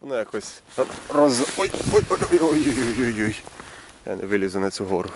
Воно якось роз... Ой, ой, ой, ой, ой, ой, ой, ой. Я не вилізу на цю гору.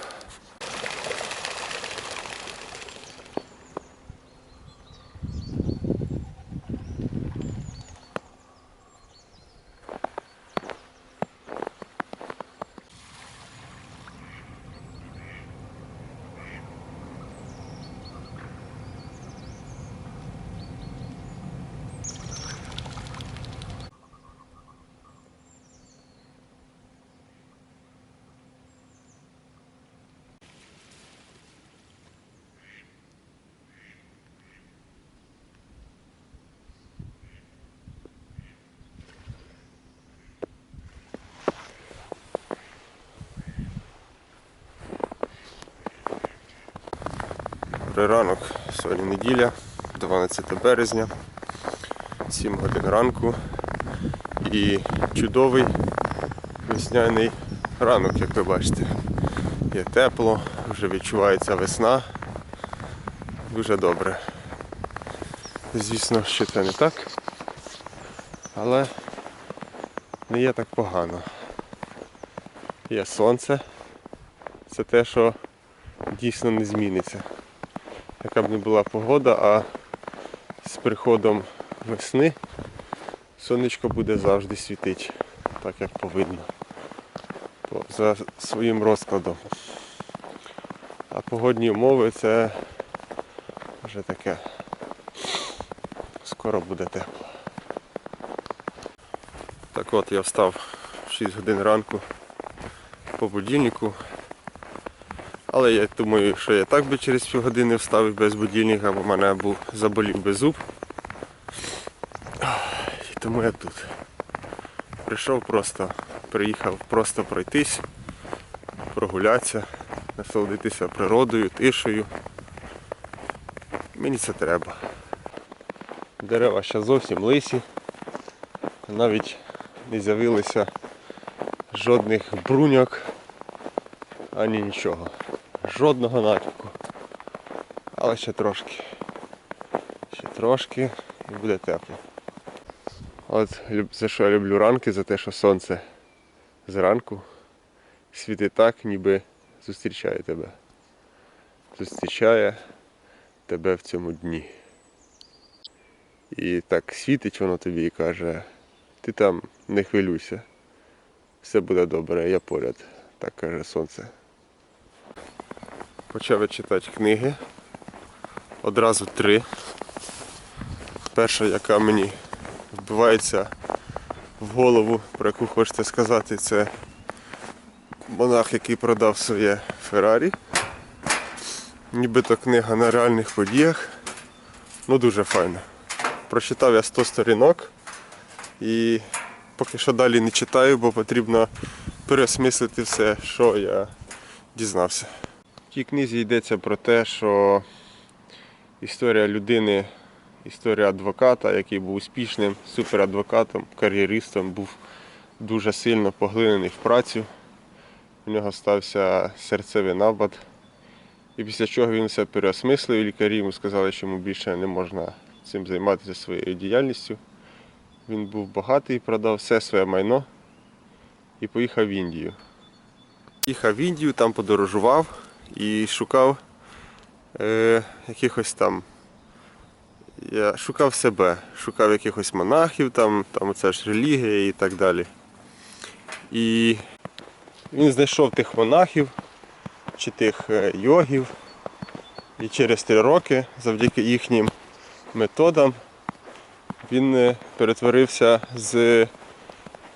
Добрий ранок. Сьогодні неділя, 12 березня, 7 годин ранку. І чудовий весняний ранок, як ви бачите. Є тепло, вже відчувається весна. Дуже добре. Звісно, що це не так, але не є так погано. Є сонце. Це те, що дійсно не зміниться. Яка б не була погода, а з приходом весни сонечко буде завжди світити, так як повинно. За своїм розкладом. А погодні умови це вже таке. Скоро буде тепло. Так от я встав в 6 годин ранку по будильнику. Але я думаю, що я так би через півгодини встав і без будильника, бо в мене був заболів би зуб. І тому я тут. Прийшов просто, приїхав просто пройтись, прогулятися, насолодитися природою, тишею. Мені це треба. Дерева ще зовсім лисі. Навіть не з'явилося жодних бруньок, ані нічого. Жодного натяку. Але ще трошки. Ще трошки і буде тепло. От за що я люблю ранки, за те, що сонце зранку світить так, ніби зустрічає тебе. Зустрічає тебе в цьому дні. І так світить воно тобі і каже, ти там не хвилюйся, все буде добре, я поряд, так каже сонце. Почав я читати книги. Одразу три. Перша, яка мені вбивається в голову, про яку хочете сказати, це монах, який продав своє Феррарі. Нібито книга на реальних подіях. Ну дуже файно. Прочитав я 100 сторінок і поки що далі не читаю, бо потрібно переосмислити все, що я дізнався. Тій книзі йдеться про те, що історія людини, історія адвоката, який був успішним суперадвокатом, кар'єристом, був дуже сильно поглинений в працю. У нього стався серцевий напад. І після чого він все переосмислив, лікарі йому сказали, що йому більше не можна цим займатися своєю діяльністю. Він був багатий, продав все своє майно і поїхав в Індію. Їхав в Індію, там подорожував і шукав е, якихось там. Я шукав себе, шукав якихось монахів, там, там це ж релігія і так далі. І він знайшов тих монахів чи тих е, йогів. І через три роки, завдяки їхнім методам, він е, перетворився з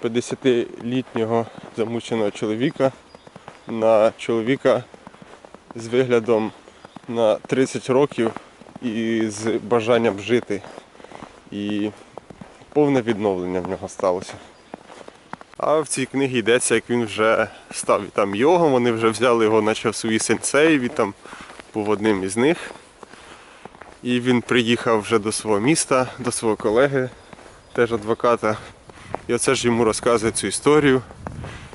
50-літнього замученого чоловіка на чоловіка з виглядом на 30 років і з бажанням жити. І повне відновлення в нього сталося. А в цій книгі йдеться, як він вже став там йогом, вони вже взяли його, наче в свої сенсеї, він там був одним із них. І він приїхав вже до свого міста, до свого колеги, теж адвоката. І оце ж йому розказує цю історію,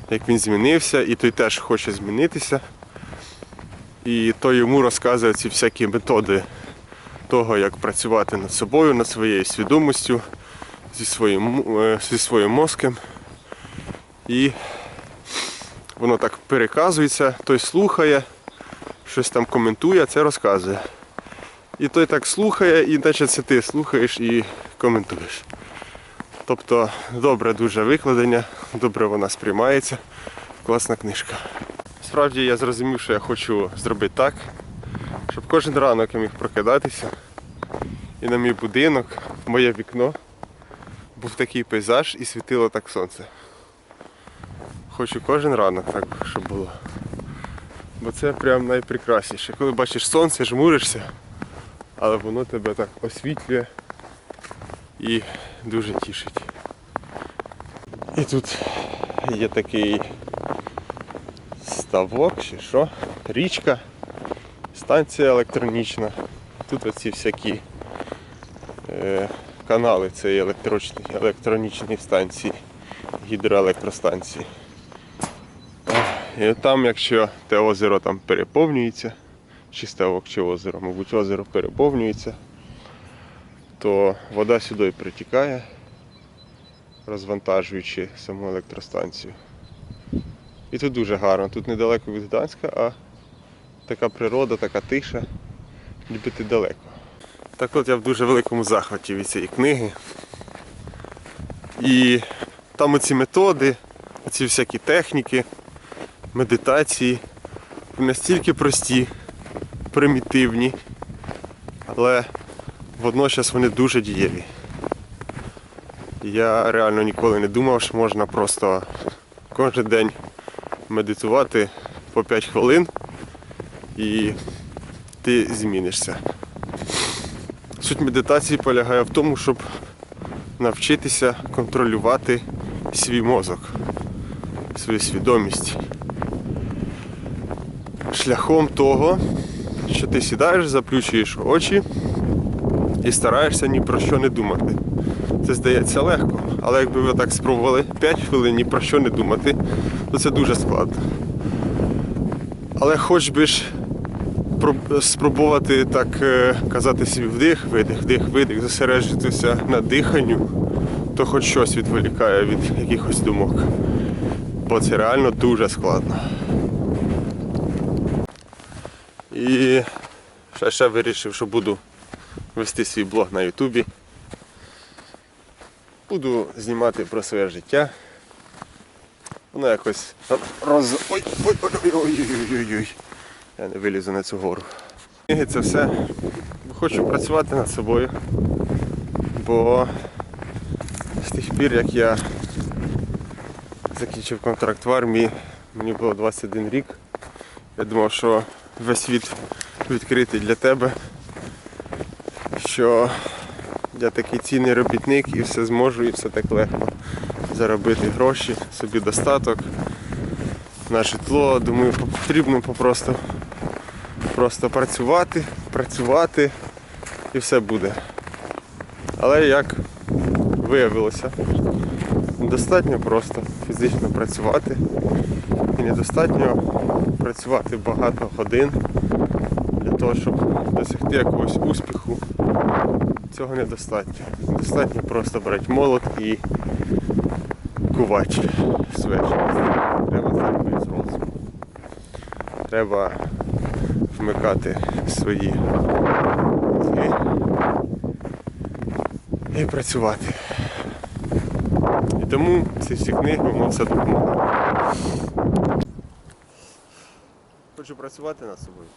як він змінився, і той теж хоче змінитися. І той йому розказує ці всякі методи того, як працювати над собою, над своєю свідомістю, зі своїм, е, зі своїм мозком. І воно так переказується, той слухає, щось там коментує, це розказує. І той так слухає, і наче це ти слухаєш і коментуєш. Тобто добре дуже викладення, добре вона сприймається. Класна книжка. Справді я зрозумів, що я хочу зробити так, щоб кожен ранок я міг прокидатися і на мій будинок, в моє вікно був такий пейзаж і світило так сонце. Хочу кожен ранок так, щоб було. Бо це прям найпрекрасніше. Коли бачиш сонце, жмуришся, але воно тебе так освітлює і дуже тішить. І тут є такий ставок чи що, річка, станція електронічна. Тут оці всякі е, канали цієї електричні, електронічної станції, гідроелектростанції. І там, якщо те озеро там переповнюється, чи ставок, чи озеро, мабуть, озеро переповнюється, то вода сюди притікає, розвантажуючи саму електростанцію. І тут дуже гарно. Тут недалеко від Гданська, а така природа, така тиша, ніби ти далеко. Так от я в дуже великому захваті від цієї книги. І там оці методи, оці всякі техніки, медитації, настільки прості, примітивні, але водночас вони дуже дієві. Я реально ніколи не думав, що можна просто кожен день медитувати по 5 хвилин і ти змінишся. Суть медитації полягає в тому, щоб навчитися контролювати свій мозок, свою свідомість. Шляхом того, що ти сідаєш, заплющуєш очі і стараєшся ні про що не думати. Це здається легко, але якби ви так спробували 5 хвилин ні про що не думати, то це дуже складно. Але хоч би ж спробувати так е, казати собі вдих, видих, вдих, видих, зосереджуватися на диханню, то хоч щось відволікає від якихось думок. Бо це реально дуже складно. І ще, ще вирішив, що буду вести свій блог на Ютубі. Буду знімати про своє життя. Воно якось роз... Ой, ой, ой, ой, ой, ой, ой, ой. Я не вилізу на цю гору. Книги це все. Хочу працювати над собою. Бо з тих пір, як я закінчив контракт в армії, мені було 21 рік. Я думав, що весь світ відкритий для тебе, що я такий цінний робітник і все зможу, і все так легко заробити гроші, собі достаток на житло. Думаю, потрібно попросту просто працювати, працювати і все буде. Але як виявилося, достатньо просто фізично працювати і недостатньо працювати багато годин для того, щоб досягти якогось успіху. Цього недостатньо. Достатньо просто брати молот і кувач свечі. Треба зробити з розуму. Треба вмикати свої мозги і працювати. І тому ці всі книги воно все допомагає. Хочу працювати над собою,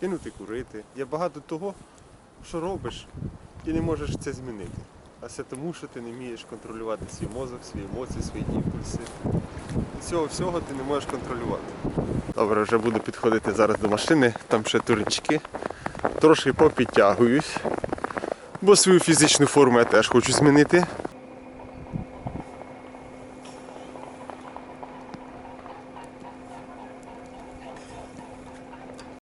кинути курити. Є багато того, що робиш, ти не можеш це змінити. А це тому, що ти не вмієш контролювати свій мозок, свої емоції, свої імпульси. І цього всього ти не можеш контролювати. Добре, вже буду підходити зараз до машини, там ще турнички. Трошки попідтягуюсь, бо свою фізичну форму я теж хочу змінити.